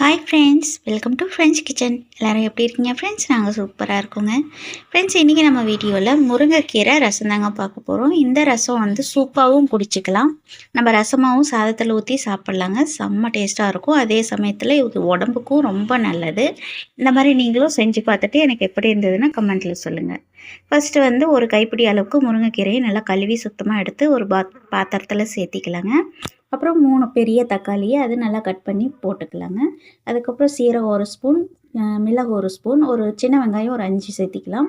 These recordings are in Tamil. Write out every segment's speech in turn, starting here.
Hi friends welcome to friends kitchen எல்லோரும் எப்படி இருக்கீங்க ஃப்ரெண்ட்ஸ் நாங்கள் சூப்பராக இருக்கோங்க. ஃப்ரெண்ட்ஸ் இன்றைக்கி நம்ம வீடியோவில் முருங்கைக்கீரை ரசம் தாங்க பார்க்க போகிறோம் இந்த ரசம் வந்து சூப்பாகவும் குடிச்சிக்கலாம். நம்ம ரசமாகவும் சாதத்தில் ஊற்றி சாப்பிட்லாங்க. செம்ம டேஸ்ட்டாக இருக்கும். அதே சமயத்தில் இது உடம்புக்கும் ரொம்ப நல்லது. இந்த மாதிரி நீங்களும் செஞ்சு பார்த்துட்டு எனக்கு எப்படி இருந்ததுன்னா கமெண்ட்டில் சொல்லுங்கள் ஃபஸ்ட்டு வந்து ஒரு கைப்பிடி அளவுக்கு முருங்கைக்கீரையை நல்லா கழுவி சுத்தமாக எடுத்து ஒரு பாத் பாத்திரத்தில் சேர்த்திக்கலாங்க. அப்புறம் மூணு பெரிய தக்காளியை அது நல்லா கட் பண்ணி போட்டுக்கலாங்க. அதுக்கப்புறம் சீரகம் ஒரு ஸ்பூன் மிளகு ஒரு ஸ்பூன் ஒரு சின்ன வெங்காயம் ஒரு அஞ்சு சேர்த்திக்கலாம்.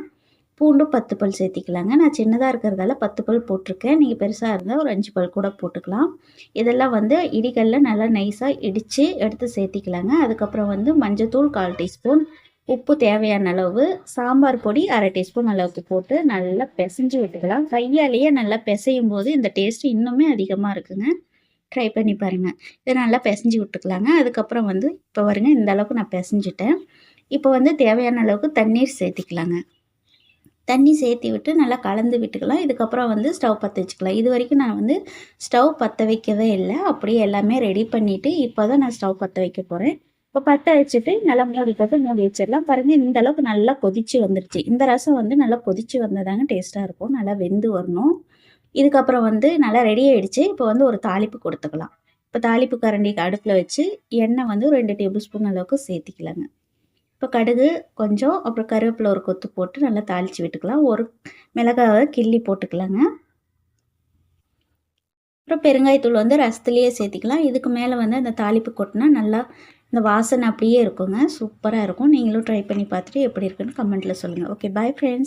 பூண்டு பத்து பல் சேர்த்திக்கலாங்க. நான் சின்னதாக இருக்கிறதால பத்து பல் போட்டிருக்கேன். நீங்கள் பெருசாக இருந்தால் ஒரு அஞ்சு பல் கூட போட்டுக்கலாம். இதெல்லாம் வந்து இடிகளில் நல்லா நைஸாக இடித்து எடுத்து சேர்த்திக்கலாங்க. அதுக்கப்புறம் வந்து மஞ்சத்தூள் கால் டீஸ்பூன் உப்பு தேவையான அளவு சாம்பார் பொடி அரை டீஸ்பூன் அளவுக்கு போட்டு நல்லா பிசைஞ்சு விட்டுக்கலாம். கையாலேயே நல்லா பிசையும் போது இந்த டேஸ்ட் இன்னுமே அதிகமாக இருக்குங்க. ட்ரை பண்ணி பாருங்கள் இதை நல்லா பிசைஞ்சு விட்டுக்கலாங்க. அதுக்கப்புறம் வந்து இப்போ வருங்க இந்த அளவுக்கு நான் பிசைஞ்சிட்டேன். இப்போ வந்து தேவையான அளவுக்கு தண்ணீர் சேர்த்திக்கலாங்க. தண்ணி சேர்த்தி விட்டு நல்லா கலந்து விட்டுக்கலாம். இதுக்கப்புறம் வந்து ஸ்டவ் பற்ற வச்சுக்கலாம். இது வரைக்கும் நான் வந்து ஸ்டவ் பற்ற வைக்கவே இல்லை. அப்படியே எல்லாமே ரெடி பண்ணிவிட்டு இப்போ தான் நான் ஸ்டவ் பற்ற வைக்க போகிறேன் இப்போ பற்ற வச்சுட்டு நல்லா மூடி போட்டு மூடி வச்சிடலாம். பாருங்கள் இந்த அளவுக்கு நல்லா கொதிச்சு வந்துருச்சு. இந்த ரசம் வந்து நல்லா கொதிச்சு வந்ததாங்க டேஸ்ட்டாக இருக்கும். நல்லா வெந்து வரணும். இதுக்கப்புறம் வந்து நல்லா ரெடி ஆகிடுச்சு இப்போ வந்து ஒரு தாளிப்பு கொடுத்துக்கலாம். இப்போ தாளிப்பு கரண்டிக்கு அடுப்பில் வச்சு எண்ணெய் வந்து ரெண்டு டேபிள் ஸ்பூன் அளவுக்கு சேர்த்திக்கலாங்க. இப்போ கடுகு கொஞ்சம் அப்புறம் கருவேப்பிலை ஒரு கொத்து போட்டு நல்லா தாளித்து விட்டுக்கலாம். ஒரு மிளகாவை கிள்ளி போட்டுக்கலாங்க. அப்புறம் பெருங்காயத்தூள் வந்து ரசத்துலேயே சேர்த்திக்கலாம். இதுக்கு மேலே வந்து அந்த தாளிப்பு கொட்டினா நல்லா இந்த வாசனை அப்படியே இருக்குங்க. சூப்பராக இருக்கும். நீங்களும் ட்ரை பண்ணி பார்த்துட்டு எப்படி இருக்குன்னு கமெண்ட்டில் சொல்லுங்கள் ஓகே பாய் ஃப்ரெண்ட்ஸ்